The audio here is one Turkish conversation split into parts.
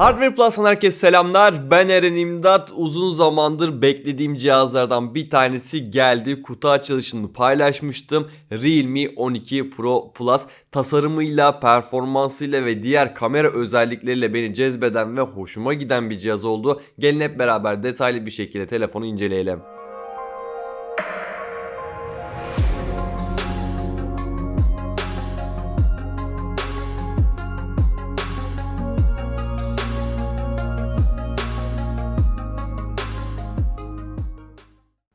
Hardware Plus'tan herkese selamlar. Ben Eren İmdat. Uzun zamandır beklediğim cihazlardan bir tanesi geldi. Kutu açılışını paylaşmıştım. Realme 12 Pro Plus tasarımıyla, performansıyla ve diğer kamera özellikleriyle beni cezbeden ve hoşuma giden bir cihaz oldu. Gelin hep beraber detaylı bir şekilde telefonu inceleyelim.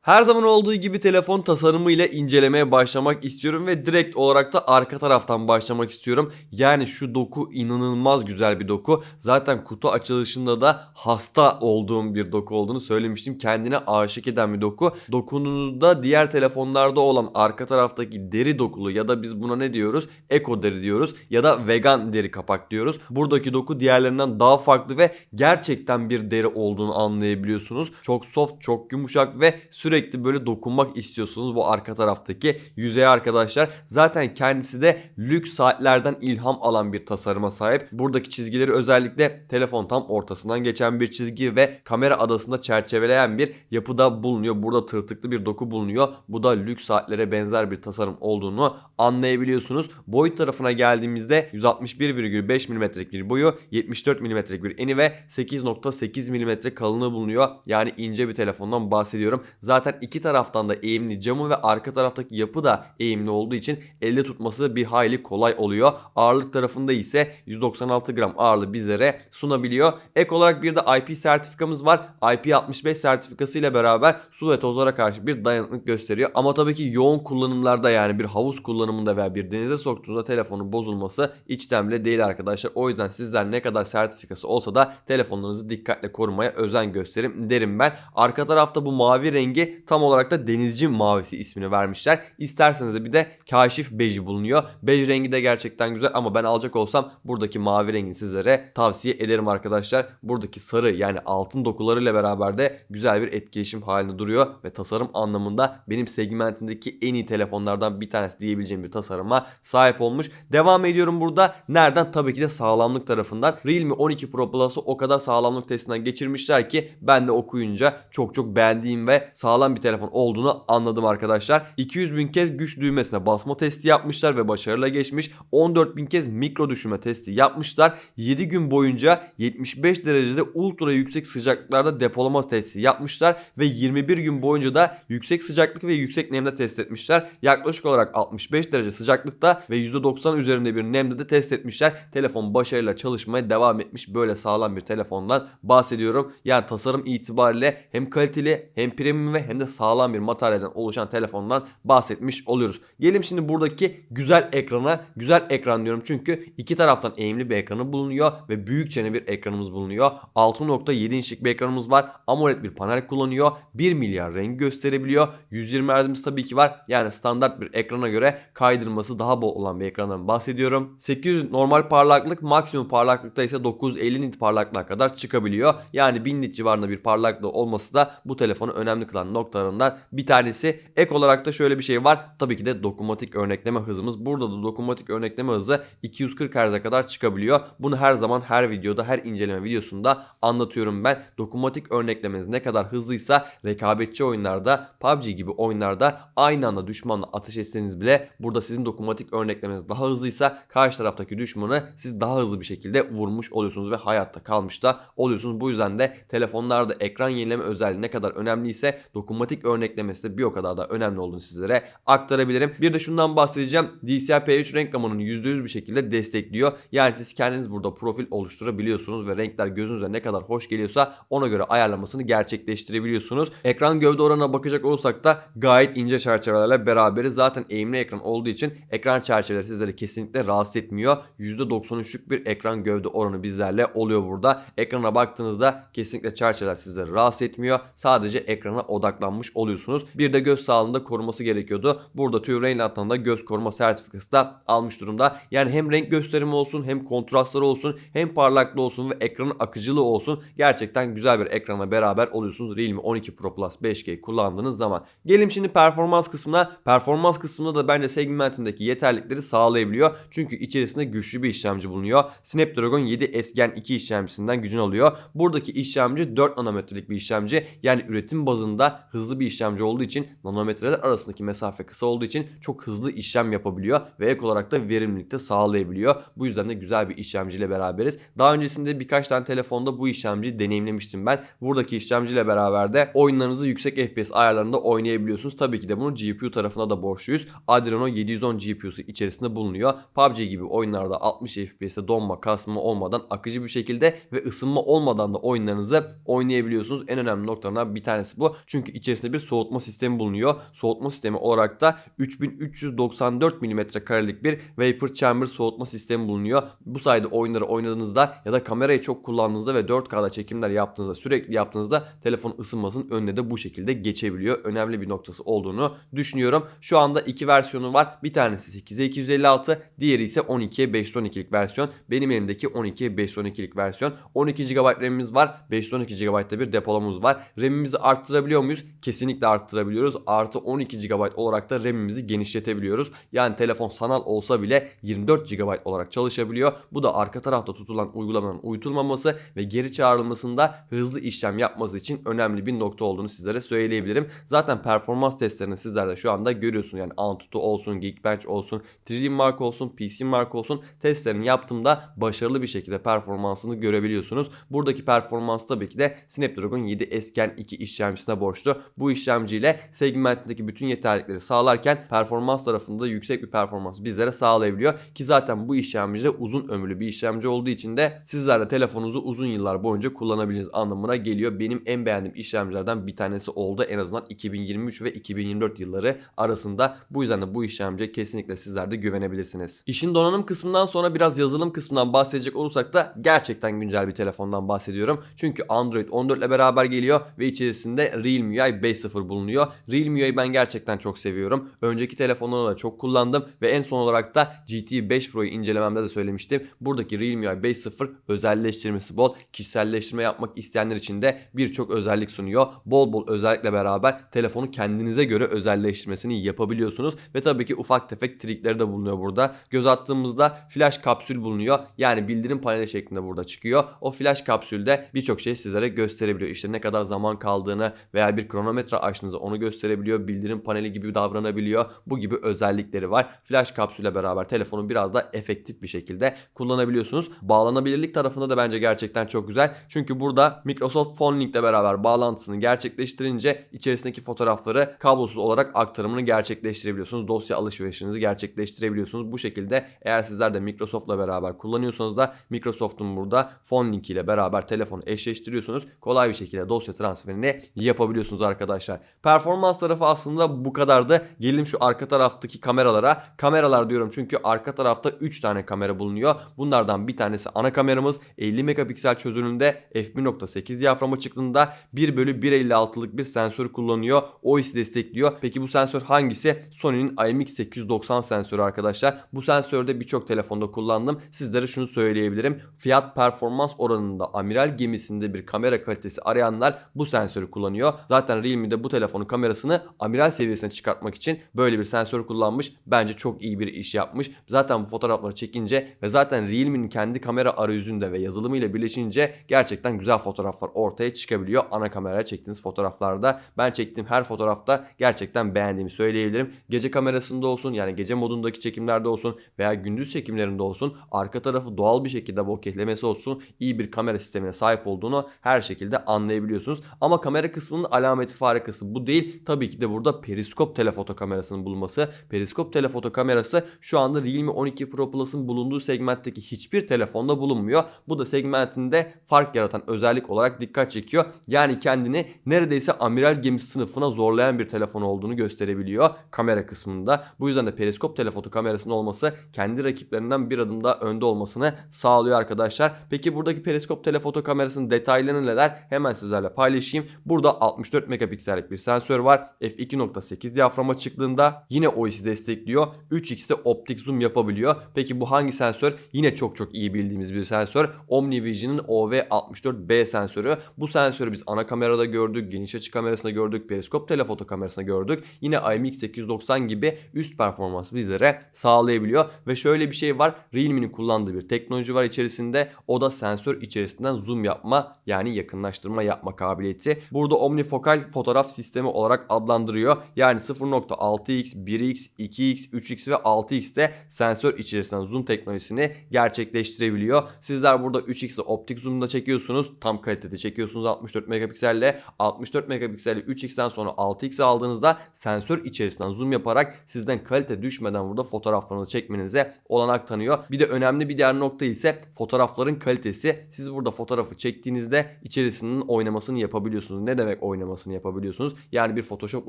Her zaman olduğu gibi telefon tasarımıyla incelemeye başlamak istiyorum ve direkt olarak da arka taraftan başlamak istiyorum. Yani şu doku inanılmaz güzel bir doku. Zaten kutu açılışında da hasta olduğum bir doku olduğunu söylemiştim. Kendine aşık eden bir doku. Dokunuzda diğer telefonlarda olan arka taraftaki deri dokulu ya da biz buna ne diyoruz? Eko deri diyoruz ya da vegan deri kapak diyoruz. Buradaki doku diğerlerinden daha farklı ve gerçekten bir deri olduğunu anlayabiliyorsunuz. Çok soft, çok yumuşak ve sürekli böyle dokunmak istiyorsunuz bu arka taraftaki yüzeye arkadaşlar. Zaten kendisi de lüks saatlerden ilham alan bir tasarıma sahip. Buradaki çizgileri özellikle telefon tam ortasından geçen bir çizgi ve kamera adasında çerçeveleyen bir yapıda bulunuyor. Burada tırtıklı bir doku bulunuyor. Bu da lüks saatlere benzer bir tasarım olduğunu anlayabiliyorsunuz. Boyut tarafına geldiğimizde 161,5 mm'lik bir boyu, 74 mm'lik bir eni ve 8.8 mm kalınlığı bulunuyor. Yani ince bir telefondan bahsediyorum. Zaten iki taraftan da eğimli camı ve arka taraftaki yapı da eğimli olduğu için elde tutması bir hayli kolay oluyor. Ağırlık tarafında ise 196 gram ağırlığı bizlere sunabiliyor. Ek olarak bir de IP sertifikamız var. IP65 sertifikası ile beraber su ve tozlara karşı bir dayanıklık gösteriyor. Ama tabii ki yoğun kullanımlarda yani bir havuz kullanımında veya bir denize soktuğunda telefonun bozulması içten bile değil arkadaşlar. O yüzden sizler ne kadar sertifikası olsa da telefonlarınızı dikkatle korumaya özen gösterin derim ben. Arka tarafta bu mavi rengi tam olarak da denizci mavisi ismini vermişler. İsterseniz de bir de kaşif beji bulunuyor. Bej rengi de gerçekten güzel ama ben alacak olsam buradaki mavi rengi sizlere tavsiye ederim arkadaşlar. Buradaki sarı yani altın dokularıyla beraber de güzel bir etkileşim halinde duruyor ve tasarım anlamında benim segmentindeki en iyi telefonlardan bir tanesi diyebileceğim bir tasarıma sahip olmuş. Devam ediyorum burada. Nereden? Tabii ki de sağlamlık tarafından. Realme 12 Pro Plus'ı o kadar sağlamlık testinden geçirmişler ki ben de okuyunca çok çok beğendiğim ve sağlam bir telefon olduğunu anladım arkadaşlar. 200 bin kez güç düğmesine basma testi yapmışlar ve başarıyla geçmiş. 14 bin kez mikro düşürme testi yapmışlar. 7 gün boyunca 75 derecede ultra yüksek sıcaklıklarda depolama testi yapmışlar ve 21 gün boyunca da yüksek sıcaklık ve yüksek nemde test etmişler. Yaklaşık olarak 65 derece sıcaklıkta ve %90 üzerinde bir nemde de test etmişler. Telefon başarıyla çalışmaya devam etmiş. Böyle sağlam bir telefondan bahsediyorum. Yani tasarım itibariyle hem kaliteli hem premium ve hem de sağlam bir materyalden oluşan telefondan bahsetmiş oluyoruz. Gelelim şimdi buradaki güzel ekrana. Güzel ekran diyorum çünkü iki taraftan eğimli bir ekranı bulunuyor ve büyük çene bir ekranımız bulunuyor. 6.7 inçlik bir ekranımız var. AMOLED bir panel kullanıyor. 1 milyar renk gösterebiliyor. 120 Hz'imiz tabii ki var. Yani standart bir ekrana göre kaydırması daha bol olan bir ekrandan bahsediyorum. 800 normal parlaklık maksimum parlaklıkta ise 950 nit parlaklığa kadar çıkabiliyor. Yani 1000 nit civarında bir parlaklığı olması da bu telefonu önemli kılan noktalarından bir tanesi. Ek olarak da şöyle bir şey var. Tabii ki de dokunmatik örnekleme hızımız. Burada da dokunmatik örnekleme hızı 240 Hz'e kadar çıkabiliyor. Bunu her zaman her videoda her inceleme videosunda anlatıyorum ben. Dokunmatik örneklemeniz ne kadar hızlıysa rekabetçi oyunlarda PUBG gibi oyunlarda aynı anda düşmanla ateş etseniz bile burada sizin dokunmatik örneklemeniz daha hızlıysa karşı taraftaki düşmanı siz daha hızlı bir şekilde vurmuş oluyorsunuz ve hayatta kalmış da oluyorsunuz. Bu yüzden de telefonlarda ekran yenileme özelliği ne kadar önemliyse dokunmatik örneklemesi de bir o kadar da önemli olduğunu sizlere aktarabilirim. Bir de şundan bahsedeceğim. DCI P3 renk gamının %100 bir şekilde destekliyor. Yani siz kendiniz burada profil oluşturabiliyorsunuz ve renkler gözünüze ne kadar hoş geliyorsa ona göre ayarlamasını gerçekleştirebiliyorsunuz. Ekran gövde oranına bakacak olursak da gayet ince çerçevelerle beraberiz. Zaten eğimli ekran olduğu için ekran çerçeveleri sizleri kesinlikle rahatsız etmiyor. %93'lük bir ekran gövde oranı bizlerle oluyor burada. Ekrana baktığınızda kesinlikle çerçeveler sizleri rahatsız etmiyor. Sadece ekrana farklanmış oluyorsunuz. Bir de göz sağlığında koruması gerekiyordu. Burada TÜV Rheinland'dan da göz koruma sertifikası da almış durumda. Yani hem renk gösterimi olsun hem kontrastları olsun hem parlaklığı olsun ve ekranın akıcılığı olsun. Gerçekten güzel bir ekranla beraber oluyorsunuz Realme 12 Pro Plus 5G kullandığınız zaman. Gelelim şimdi performans kısmına. Performans kısmında da bence segmentindeki yeterlikleri sağlayabiliyor. Çünkü içerisinde güçlü bir işlemci bulunuyor. Snapdragon 7S Gen 2 işlemcisinden gücünü alıyor. Buradaki işlemci 4 nanometrelik bir işlemci. Yani üretim bazında hızlı bir işlemci olduğu için nanometreler arasındaki mesafe kısa olduğu için çok hızlı işlem yapabiliyor ve ek olarak da verimlilik de sağlayabiliyor. Bu yüzden de güzel bir işlemciyle beraberiz. Daha öncesinde birkaç tane telefonda bu işlemciyi deneyimlemiştim ben. Buradaki işlemciyle beraber de oyunlarınızı yüksek FPS ayarlarında oynayabiliyorsunuz. Tabii ki de bunu GPU tarafına da borçluyuz. Adreno 710 GPU'su içerisinde bulunuyor. PUBG gibi oyunlarda 60 FPS'te donma, kasma olmadan akıcı bir şekilde ve ısınma olmadan da oyunlarınızı oynayabiliyorsunuz. En önemli noktalarından bir tanesi bu. Çünkü içerisinde bir soğutma sistemi bulunuyor. Soğutma sistemi olarak da 3394 mm karelik bir Vapor Chamber soğutma sistemi bulunuyor. Bu sayede oyunları oynadığınızda ya da kamerayı çok kullandığınızda ve 4K'da çekimler yaptığınızda sürekli yaptığınızda telefon ısınmasının önüne de bu şekilde geçebiliyor. Önemli bir noktası olduğunu düşünüyorum. Şu anda iki versiyonu var. Bir tanesi 8'e 256, diğeri ise 12'ye 512'lik versiyon. Benim elimdeki 12'ye 512'lik versiyon. 12 GB RAM'imiz var. 512 GB'da bir depolamamız var. RAM'imizi arttırabiliyor muyuz? Kesinlikle arttırabiliyoruz. Artı 12 GB olarak da RAM'imizi genişletebiliyoruz. Yani telefon sanal olsa bile 24 GB olarak çalışabiliyor. Bu da arka tarafta tutulan uygulamanın uyutulmaması ve geri çağrılmasında hızlı işlem yapması için önemli bir nokta olduğunu sizlere söyleyebilirim. Zaten performans testlerini sizler de şu anda görüyorsunuz. Yani Antutu olsun, Geekbench olsun, 3D Mark olsun, PC Mark olsun testlerini yaptığımda başarılı bir şekilde performansını görebiliyorsunuz. Buradaki performans tabii ki de Snapdragon 7S Gen 2 işlemcisine borçlu. Bu işlemciyle segmentindeki bütün yeterlilikleri sağlarken performans tarafında yüksek bir performans bizlere sağlayabiliyor. Ki zaten bu işlemci de uzun ömürlü bir işlemci olduğu için de sizler de telefonunuzu uzun yıllar boyunca kullanabilirsiniz anlamına geliyor. Benim en beğendiğim işlemcilerden bir tanesi oldu. En azından 2023 ve 2024 yılları arasında. Bu yüzden de bu işlemciye kesinlikle sizler de güvenebilirsiniz. İşin donanım kısmından sonra biraz yazılım kısmından bahsedecek olursak da gerçekten güncel bir telefondan bahsediyorum. Çünkü Android 14 ile beraber geliyor ve içerisinde Realme UI 5.0 bulunuyor. Realme UI'yi ben gerçekten çok seviyorum. Önceki telefonlarımda da çok kullandım ve en son olarak da GT 5 Pro'yu incelememde de söylemiştim. Buradaki Realme UI 5.0 özelleştirmesi bol. Kişiselleştirme yapmak isteyenler için de birçok özellik sunuyor. Bol bol özellikle beraber telefonu kendinize göre özelleştirmesini yapabiliyorsunuz. Ve tabii ki ufak tefek trikleri de bulunuyor burada. Göz attığımızda flash kapsül bulunuyor. Yani bildirim paneli şeklinde burada çıkıyor. O flash kapsülde birçok şey sizlere gösterebiliyor. İşte ne kadar zaman kaldığını veya bir kronometre açtığınızda onu gösterebiliyor. Bildirim paneli gibi davranabiliyor. Bu gibi özellikleri var. Flash kapsülle beraber telefonu biraz da efektif bir şekilde kullanabiliyorsunuz. Bağlanabilirlik tarafında da bence gerçekten çok güzel. Çünkü burada Microsoft Phone Link ile beraber bağlantısını gerçekleştirince içerisindeki fotoğrafları kablosuz olarak aktarımını gerçekleştirebiliyorsunuz. Dosya alışverişinizi gerçekleştirebiliyorsunuz. Bu şekilde eğer sizler de Microsoft'la beraber kullanıyorsanız da Microsoft'un burada Phone Link ile beraber telefonu eşleştiriyorsunuz. Kolay bir şekilde dosya transferini yapabiliyorsunuz arkadaşlar. Performans tarafı aslında bu kadardı. Gelelim şu arka taraftaki kameralara. Kameralar diyorum çünkü arka tarafta 3 tane kamera bulunuyor. Bunlardan bir tanesi ana kameramız 50 megapiksel çözünürlüğünde f1.8 diyafram açıklığında 1 bölü 1.56'lık bir sensör kullanıyor. OIS destekliyor. Peki bu sensör hangisi? Sony'nin IMX890 sensörü arkadaşlar. Bu sensörde birçok telefonda kullandım. Sizlere şunu söyleyebilirim. Fiyat performans oranında amiral gemisinde bir kamera kalitesi arayanlar bu sensörü kullanıyor. Zaten Realme'de bu telefonun kamerasını amiral seviyesine çıkartmak için böyle bir sensör kullanmış. Bence çok iyi bir iş yapmış. Zaten bu fotoğrafları çekince ve zaten Realme'nin kendi kamera arayüzünde ve yazılımıyla birleşince gerçekten güzel fotoğraflar ortaya çıkabiliyor. Ana kameraya çektiğiniz fotoğraflarda. Ben çektiğim her fotoğrafta gerçekten beğendiğimi söyleyebilirim. Gece kamerasında olsun yani gece modundaki çekimlerde olsun veya gündüz çekimlerinde olsun arka tarafı doğal bir şekilde bokehlemesi olsun iyi bir kamera sistemine sahip olduğunu her şekilde anlayabiliyorsunuz. Ama kamera kısmının alameti farikası bu değil. Tabii ki de burada periskop telefoto kamerasının bulunması. Periskop telefoto kamerası şu anda Realme 12 Pro Plus'ın bulunduğu segmentteki hiçbir telefonda bulunmuyor. Bu da segmentinde fark yaratan özellik olarak dikkat çekiyor. Yani kendini neredeyse amiral gemisi sınıfına zorlayan bir telefon olduğunu gösterebiliyor kamera kısmında. Bu yüzden de periskop telefoto kamerasının olması kendi rakiplerinden bir adım daha önde olmasını sağlıyor arkadaşlar. Peki buradaki periskop telefoto kamerasının detaylarını neler? Hemen sizlerle paylaşayım. Burada 64 64 megapiksellik bir sensör var. f2.8 diyafram açıklığında yine OIS'i destekliyor. 3x'te optik zoom yapabiliyor. Peki bu hangi sensör? Yine çok çok iyi bildiğimiz bir sensör. OmniVision'ın OV64B sensörü. Bu sensörü biz ana kamerada gördük, geniş açı kamerasında gördük, periskop telefoto kamerasında gördük. Yine IMX890 gibi üst performans bizlere sağlayabiliyor. Ve şöyle bir şey var. Realme'nin kullandığı bir teknoloji var içerisinde. O da sensör içerisinden zoom yapma yani yakınlaştırma yapma kabiliyeti. Burada omnifokal fotoğraf sistemi olarak adlandırıyor. Yani 0.6x, 1x, 2x, 3x ve 6x'te sensör içerisinden zoom teknolojisini gerçekleştirebiliyor. Sizler burada 3x'le optik zoom'da çekiyorsunuz. Tam kalitede çekiyorsunuz 64 megapikselle. 64 megapikselle 3x'ten sonra 6x aldığınızda sensör içerisinden zoom yaparak sizden kalite düşmeden burada fotoğraflarınızı çekmenize olanak tanıyor. Bir de önemli bir diğer nokta ise fotoğrafların kalitesi. Siz burada fotoğrafı çektiğinizde içerisinin oynamasını yapabiliyorsunuz. Ne demek oynamasını yapabiliyorsunuz? Yani bir Photoshop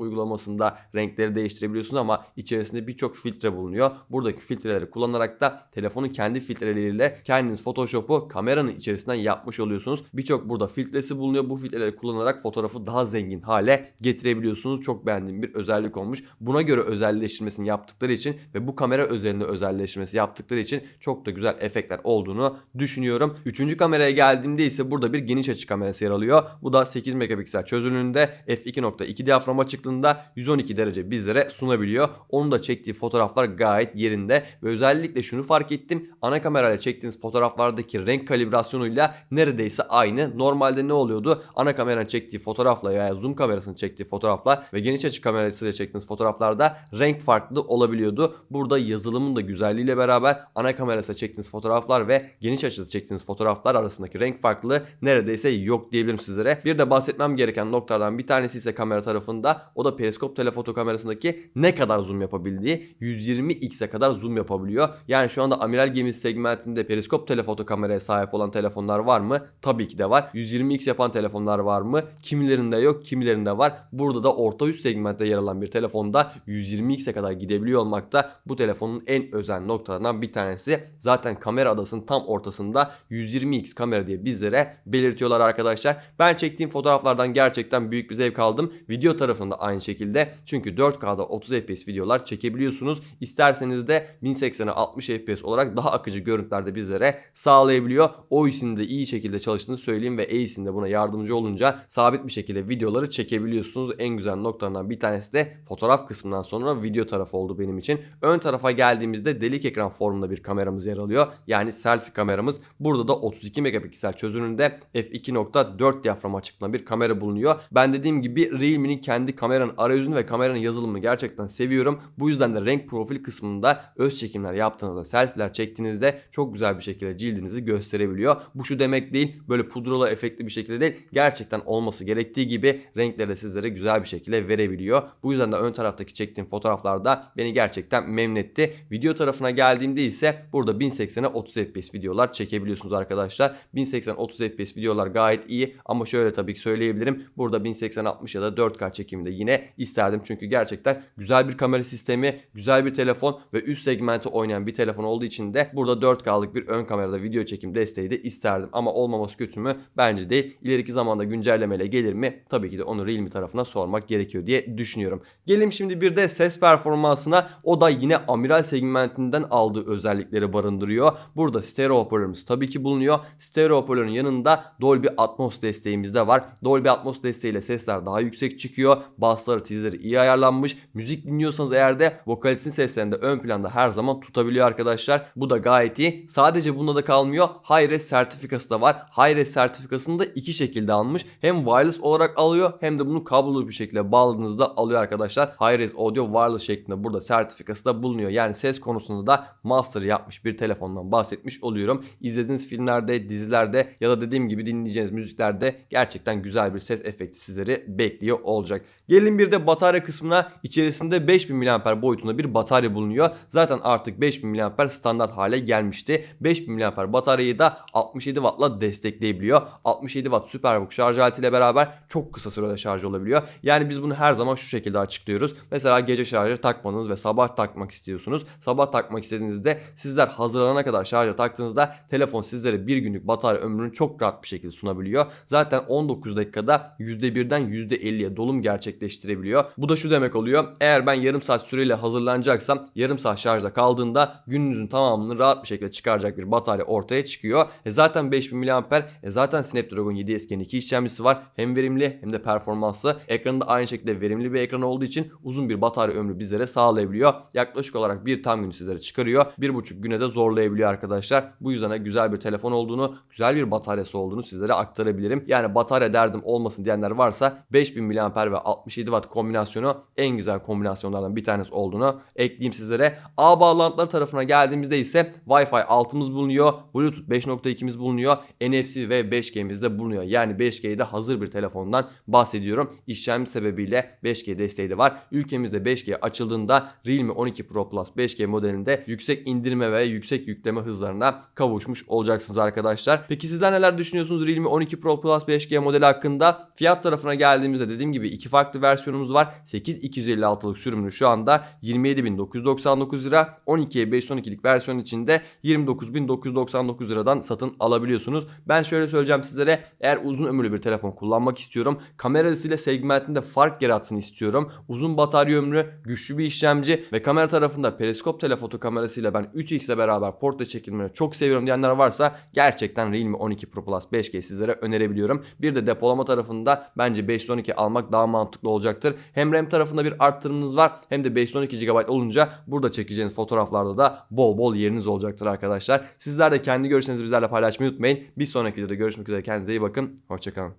uygulamasında renkleri değiştirebiliyorsunuz ama içerisinde birçok filtre bulunuyor. Buradaki filtreleri kullanarak da telefonun kendi filtreleriyle kendiniz Photoshop'u kameranın içerisinden yapmış oluyorsunuz. Birçok burada filtresi bulunuyor. Bu filtreleri kullanarak fotoğrafı daha zengin hale getirebiliyorsunuz. Çok beğendiğim bir özellik olmuş. Buna göre özelleştirmesini yaptıkları için ve bu kamera özelinde özelleştirmesi yaptıkları için çok da güzel efektler olduğunu düşünüyorum. Üçüncü kameraya geldiğimde ise burada bir geniş açı kamerası yer alıyor. Bu da 8 megapiksel çözünürlüğünde f2.2 diyafram açıklığında 112 derece bizlere sunabiliyor. Onun da çektiği fotoğraflar gayet yerinde ve özellikle şunu fark ettim. Ana kamerayla çektiğiniz fotoğraflardaki renk kalibrasyonuyla neredeyse aynı. Normalde ne oluyordu? Ana kameranın çektiği fotoğrafla veya zoom kamerasının çektiği fotoğrafla ve geniş açı kamerasıyla çektiğiniz fotoğraflarda renk farklı olabiliyordu. Burada yazılımın da güzelliğiyle beraber ana kamerasıyla çektiğiniz fotoğraflar ve geniş açıda çektiğiniz fotoğraflar arasındaki renk farklılığı neredeyse yok diyebilirim sizlere. Bir de bahsetmem gereken noktalardan bir tanesi ise kamera tarafında. O da periskop telefoto kamerasındaki ne kadar zoom yapabildiği 120x'e kadar zoom yapabiliyor. Yani şu anda amiral gemisi segmentinde periskop telefoto kameraya sahip olan telefonlar var mı? Tabii ki de var. 120x yapan telefonlar var mı? Kimilerinde yok, kimilerinde var. Burada da orta üst segmentte yer alan bir telefonda 120x'e kadar gidebiliyor olmakta bu telefonun en özel noktalarından bir tanesi. Zaten kamera adasının tam ortasında 120x kamera diye bizlere belirtiyorlar arkadaşlar. Ben çektiğim fotoğraflardan gerçekten büyük bir zevk aldım. Video tarafında aynı şekilde. Çünkü 4K'da 30 FPS videolar çekebiliyorsunuz. İsterseniz de 1080'e 60 FPS olarak daha akıcı görüntülerde bizlere sağlayabiliyor. OIS'in de iyi şekilde çalıştığını söyleyeyim ve ACE'in de buna yardımcı olunca sabit bir şekilde videoları çekebiliyorsunuz. En güzel noktalarından bir tanesi de fotoğraf kısmından sonra video tarafı oldu benim için. Ön tarafa geldiğimizde delik ekran formunda bir kameramız yer alıyor. Yani selfie kameramız. Burada da 32 megapiksel çözünürlüğünde f2.4 diyafram açıklığında bir kamera bulunuyor. Ben dediğim gibi Realme'nin kendi kameranın arayüzünü ve kameranın yazılımını gerçekten seviyorum. Bu yüzden de renk profil kısmında öz çekimler yaptığınızda, selfie'ler çektiğinizde çok güzel bir şekilde cildinizi gösterebiliyor. Bu şu demek değil, böyle pudralı efektli bir şekilde değil. Gerçekten olması gerektiği gibi renkleri de sizlere güzel bir şekilde verebiliyor. Bu yüzden de ön taraftaki çektiğim fotoğraflarda beni gerçekten memnun etti. Video tarafına geldiğimde ise burada 1080'e 30 FPS videolar çekebiliyorsunuz arkadaşlar. 1080 30 FPS videolar gayet iyi ama şöyle tabii ki söyleyebilirim. Burada 1080 60 ya da 4K çekiminde yine isterdim. Çünkü gerçekten güzel bir kamera sistemi, güzel bir telefon ve üst segmenti oynayan bir telefon olduğu için de burada 4K'lık bir ön kamerada video çekim desteği de isterdim. Ama olmaması kötü mü? Bence değil. İleriki zamanda güncellemeyle gelir mi? Tabii ki de onu Realme tarafına sormak gerekiyor diye düşünüyorum. Gelelim şimdi bir de ses performansına. O da yine amiral segmentinden aldığı özellikleri barındırıyor. Burada stereo hoparlörümüz tabii ki bulunuyor. Stereo hoparlörün yanında Dolby Atmos desteğimiz de var. Dolby Atmos desteğiyle sesler daha yüksek çıkıyor. Bassları, tizleri iyi ayarlanmış. Müzik dinliyorsanız eğer de vokalistin seslerini de ön planda her zaman tutabiliyor arkadaşlar. Bu da gayet iyi. Sadece bunda da kalmıyor. Hi-Res sertifikası da var. Hi-Res sertifikasını da iki şekilde almış. Hem wireless olarak alıyor hem de bunu kablolu bir şekilde bağladığınızda alıyor arkadaşlar. Hi-Res Audio Wireless şeklinde burada sertifikası da bulunuyor. Yani ses konusunda da master yapmış bir telefondan bahsetmiş oluyorum. İzlediğiniz filmlerde, dizilerde ya da dediğim gibi dinleyeceğiniz müziklerde gerçekten güzel bir ses efekti sizleri bekliyor olacak. Gelin bir de batarya kısmına içerisinde 5000 mAh boyutunda bir batarya bulunuyor. Zaten artık 5000 mAh standart hale gelmişti. 5000 mAh bataryayı da 67 Watt'la destekleyebiliyor. 67 Watt SuperVOOC şarj aletiyle beraber çok kısa sürede şarj olabiliyor. Yani biz bunu her zaman şu şekilde açıklıyoruz. Mesela gece şarjı takmanız ve sabah takmak istiyorsunuz. Sabah takmak istediğinizde sizler hazırlanana kadar şarja taktığınızda telefon sizlere bir günlük batarya ömrünü çok rahat bir şekilde sunabiliyor. Zaten 19 dakikada %1'den %1'den %50'ye dolum gerçekleştirebiliyor. Bu da şu demek oluyor. Eğer ben yarım saat süreyle hazırlanacaksam yarım saat şarjda kaldığında gününüzün tamamını rahat bir şekilde çıkaracak bir batarya ortaya çıkıyor. E zaten 5000 mAh, e zaten Snapdragon 7S Gen 2 işlemcisi var. Hem verimli hem de performanslı. Ekranı da aynı şekilde verimli bir ekran olduğu için uzun bir batarya ömrü bizlere sağlayabiliyor. Yaklaşık olarak bir tam günü sizlere çıkarıyor. Bir buçuk güne de zorlayabiliyor arkadaşlar. Bu yüzden de güzel bir telefon olduğunu, güzel bir bataryası olduğunu sizlere aktarabilirim. Yani batarya derdim olmasın diyenler varsa 5000 mAh ve 67 Watt kombinasyonu en güzel kombinasyonlardan bir tanesi olduğunu ekleyeyim sizlere. A bağlantıları tarafına geldiğimizde ise Wi-Fi 6'mız bulunuyor. Bluetooth 5.2'miz bulunuyor. NFC ve 5G'miz de bulunuyor. Yani 5G'de hazır bir telefondan bahsediyorum. İşlemci sebebiyle 5G desteği de var. Ülkemizde 5G açıldığında Realme 12 Pro Plus 5G modelinde yüksek indirme ve yüksek yükleme hızlarına kavuşmuş olacaksınız arkadaşlar. Peki sizler neler düşünüyorsunuz Realme 12 Pro Plus 5G modeli hakkında? Fiyat tarafına geldiğimizde dediğim gibi iki farklı versiyonumuz var. 8256'lık sürümünü şu anda 27.999 lira. 12'ye 512'lik versiyon içinde 29.999 liradan satın alabiliyorsunuz. Ben şöyle söyleyeceğim sizlere eğer uzun ömürlü bir telefon kullanmak istiyorum. Kamerasıyla segmentinde fark yaratsın istiyorum. Uzun batarya ömrü, güçlü bir işlemci ve kamera tarafında periskop telefoto kamerasıyla ben 3x ile beraber portre çekilmeyi çok seviyorum diyenler varsa gerçekten Realme 12 Pro Plus 5G sizlere önerebiliyorum. Bir de depolama tarafında bence 512 almak daha mantıklı olacaktır. Hem RAM tarafında bir arttırımınız var hem de 512 GB olunca burada çekeceğiniz fotoğraflarda da bol bol yeriniz olacaktır arkadaşlar. Sizler de kendi görüşlerinizi bizlerle paylaşmayı unutmayın. Bir sonraki videoda görüşmek üzere kendinize iyi bakın. Hoşçakalın.